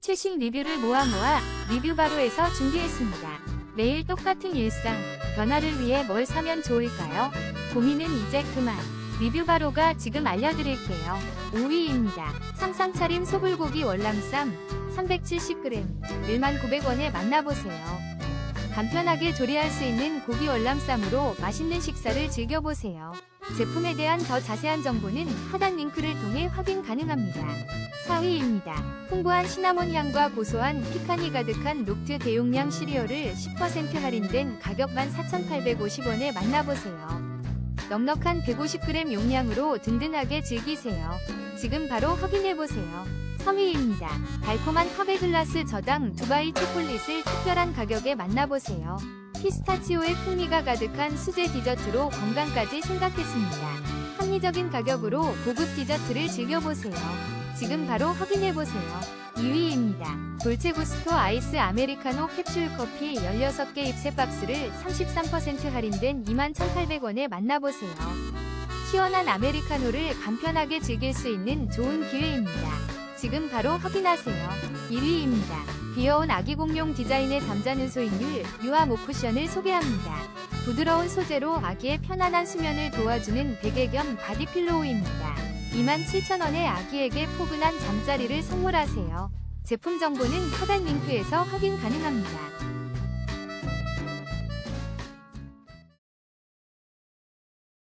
최신 리뷰를 모아 모아 리뷰 바로에서 준비했습니다. 매일 똑같은 일상, 변화를 위해 뭘 사면 좋을까요? 고민은 이제 그만. 리뷰 바로가 지금 알려드릴게요. 5위입니다. 상상 차림 소불고기 월남쌈 370g 19,900원에 만나보세요. 간편하게 조리할 수 있는 고기 월남쌈으로 맛있는 식사를 즐겨보세요. 제품에 대한 더 자세한 정보는 하단 링크를 통해 확인 가능합니다. 4위입니다. 풍부한 시나몬 향과 고소한 피칸이 가득한 녹트 대용량 시리얼을 10% 할인된 가격 14,850원에 만나보세요. 넉넉한 150g 용량으로 든든하게 즐기세요. 지금 바로 확인해보세요. 3위입니다. 달콤한 컵의글라스 저당 두바이 초콜릿을 특별한 가격에 만나보세요. 피스타치오의 풍미가 가득한 수제 디저트로 건강까지 생각했습니다. 합리적인 가격으로 고급 디저트를 즐겨보세요. 지금 바로 확인해보세요. 2위입니다. 돌체구스토 아이스 아메리카노 캡슐 커피 16개 입새 박스를 33% 할인된 21,800원에 만나보세요. 시원한 아메리카노를 간편하게 즐길 수 있는 좋은 기회입니다. 지금 바로 확인하세요. 1위입니다. 귀여운 아기 공룡 디자인의 잠자는 소인율 유아 모쿠션을 소개합니다. 부드러운 소재로 아기의 편안한 수면을 도와주는 베개 겸 바디 필로우입니다. 27,000원에 아기에게 포근한 잠자리를 선물하세요. 제품 정보는 하단 링크에서 확인 가능합니다.